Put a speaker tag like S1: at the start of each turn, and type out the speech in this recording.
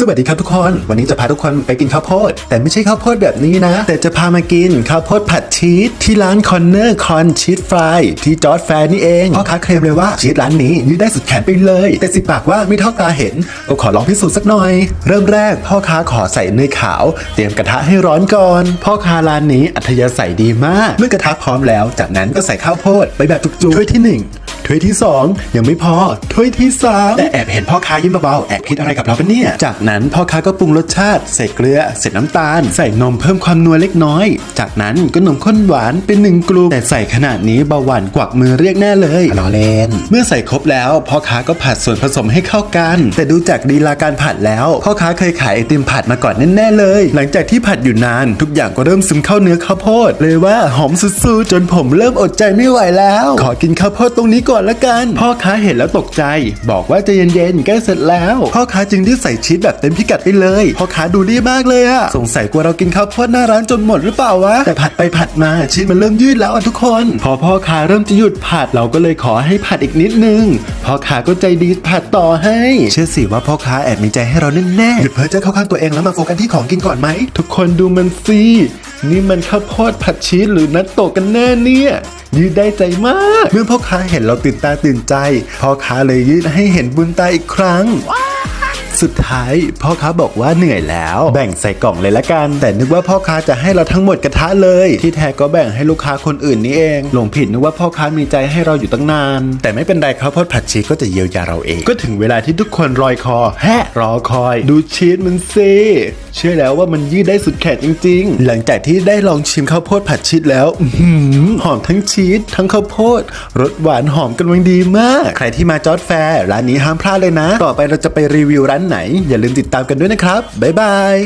S1: สวัสดีครับทุกคน วันนี้จะพาทุกคนไปกินข้าวโพด แต่ไม่ใช่ข้าวโพดแบบนี้นะ แต่จะพามากินข้าวโพดผัดชีสที่ร้านคอนเนอร์คอนชีสฟรายที่จอร์ดแฟร์นี่เองพ่อค้าเคลมเลยว่าชีสร้านนี้ยืดได้สุดแขนไปเลย แต่สิปากว่าไม่เท่าตาเห็น ก็ขอลองพิสูจน์สักหน่อย เริ่มแรกพ่อค้าขอใส่เนยขาว เตรียมกระทะให้ร้อนก่อน พ่อค้าร้านนี้อัธยาศัยดีมาก เมื่อกระทะพร้อมแล้ว จากนั้นก็ใส่ข้าวโพดไปแบบจุกๆถ้วยที่หนึ่ง ถ้วยที่ 2 ยังไม่พอถ้วยที่ 3 แต่แอบเห็นพ่อค้ายิ้มเบาๆแอบคิดอะไรกับเราปะเนี่ย จากนั้นพ่อค้าก็ปรุงรสชาติใส่เกลือใส่น้ำตาล ใส่นมเพิ่มความนัวเล็กน้อย จากนั้นก็นมข้นหวานเป็นหนึ่งกลุ่มแต่ใส่ขนาดนี้เบาหวานกวักมือเรียกแน่เลยรอเล่นเมื่อใส่ครบแล้วพ่อค้าก็ผัดส่วนผสมให้เข้ากัน แต่ดูจากดีลาการผัดแล้ว พ่อค้าเคยขายไอติมผัดมาก่อนแน่ๆเลย หลังจากที่ผัดอยู่นานทุกอย่างก็เริ่มซึมเข้าเนื้อข้าวโพดเลยว่าหอมสุดๆจนผมเริ่มอดใจไม่ไหวแล้ว ขอกินข้าวโพดตรงนี้ก่อนละกัน พ่อค้าเห็นแล้วตกใจ บอกว่าจะเย็นๆใกล้เสร็จแล้ว พ่อค้าจึงได้ใส่ชีสแบบเต็มพิกัดไปเลย พ่อค้าดูรีบมากเลยอะสงสัยกลัวเรากินข้าวโพดหน้าร้านจนหมดหรือเปล่าวะแต่ผัดไปผัดมาชีสมันเริ่มยืดแล้วอะทุกคน พอพ่อค้าเริ่มจะหยุดผัดเราก็เลยขอให้ผัดอีกนิดนึงพ่อค้าก็ใจดีผัดต่อให้ เชื่อสิว่าพ่อค้าแอบมีใจให้เราแน่ๆหยุดเพ้อเจ้าเข้าข้างตัวเองแล้วมาโฟกัสที่ของกินก่อนไหมทุกคนดูมันสิ นี่มันข้าวโพดผัดชีสหรือนัตโตะกันแน่เนี่ยยืดได้ใจมาก เมื่อพ่อค้าเห็นเราตื่นตาตื่นใจพ่อค้าเลยยืดให้เห็นบุญตาอีกครั้งสุดท้ายพ่อค้าบอกว่าเหนื่อยแล้ว แบ่งใส่กล่องเลยละกัน แต่นึกว่าพ่อค้าจะให้เราทั้งหมดกระทะเลย ที่แท้ก็แบ่งให้ลูกค้าคนอื่นนี่เองหลงผิดนึกว่าพ่อค้ามีใจให้เราอยู่ตั้งนาน แต่ไม่เป็นไรครับเพราะผัดชีสก็จะเยียวยาเราเอง ก็ถึงเวลาที่ทุกคนรอยคอ แฮะรอคอย ดูชีสมันซิ เชื่อแล้วว่ามันยืดได้สุดแขนจริง ๆ หลังจากที่ได้ลองชิมข้าวโพดผัดชีสแล้วหือหอมทั้งชีสทั้งข้าวโพดรสหวานหอมกันวังดีมาก ใครที่มาจอดแฟร์ร้านนี้ห้ามพลาดเลยนะ ต่อไปเราจะไปรีวิวร้านไหน อย่าลืมติดตามกันด้วยนะครับบ๊ายบาย